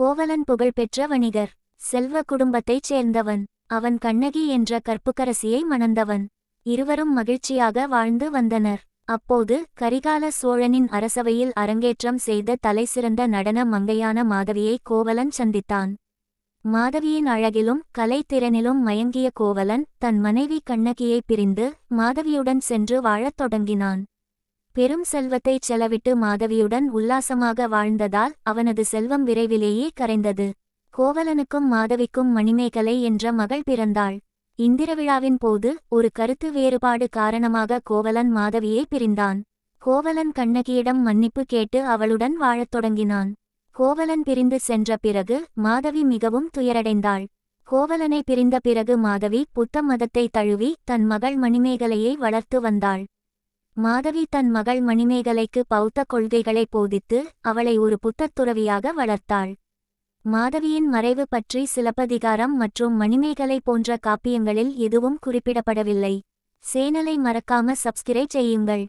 கோவலன் புகழ்பெற்ற வணிகர். செல்வ குடும்பத்தைச் சேர்ந்தவன். அவன் கண்ணகி என்ற கற்புக்கரசியை மணந்தவன். இருவரும் மகிழ்ச்சியாக வாழ்ந்து வந்தனர். அப்போது கரிகால சோழனின் அரசவையில் அரங்கேற்றம் செய்த தலைசிறந்த நடன மங்கையான மாதவியை கோவலன் சந்தித்தான். மாதவியின் அழகிலும் கலைத்திறனிலும் மயங்கிய கோவலன் தன் மனைவி கண்ணகியை பிரிந்து மாதவியுடன் சென்று வாழத் தொடங்கினான். பெரும் செல்வத்தைச் செலவிட்டு மாதவியுடன் உல்லாசமாக வாழ்ந்ததால் அவனது செல்வம் விரைவிலேயே கரைந்தது. கோவலனுக்கும் மாதவிக்கும் மணிமேகலை என்ற மகள் பிறந்தாள். இந்திர விழாவின் போது ஒரு கருத்து வேறுபாடு காரணமாக கோவலன் மாதவியை பிரிந்தான். கோவலன் கண்ணகியிடம் மன்னிப்பு கேட்டு அவளுடன் வாழத் தொடங்கினான். கோவலன் பிரிந்து சென்ற பிறகு மாதவி மிகவும் துயரடைந்தாள். கோவலனை பிரிந்த பிறகு மாதவி புத்த மதத்தை தழுவி தன் மகள் மணிமேகலையை வளர்த்து வந்தாள். மாதவி தன் மகள் மணிமேகலைக்கு பௌத்த கொள்கைகளை போதித்து அவளை ஒரு புத்தத் துறவியாக வளர்த்தாள். மாதவியின் மறைவு பற்றி சிலப்பதிகாரம் மற்றும் மணிமேகலை போன்ற காப்பியங்களில் எதுவும் குறிப்பிடப்படவில்லை. சேனலை மறக்காம சப்ஸ்கிரைப் செய்யுங்கள்.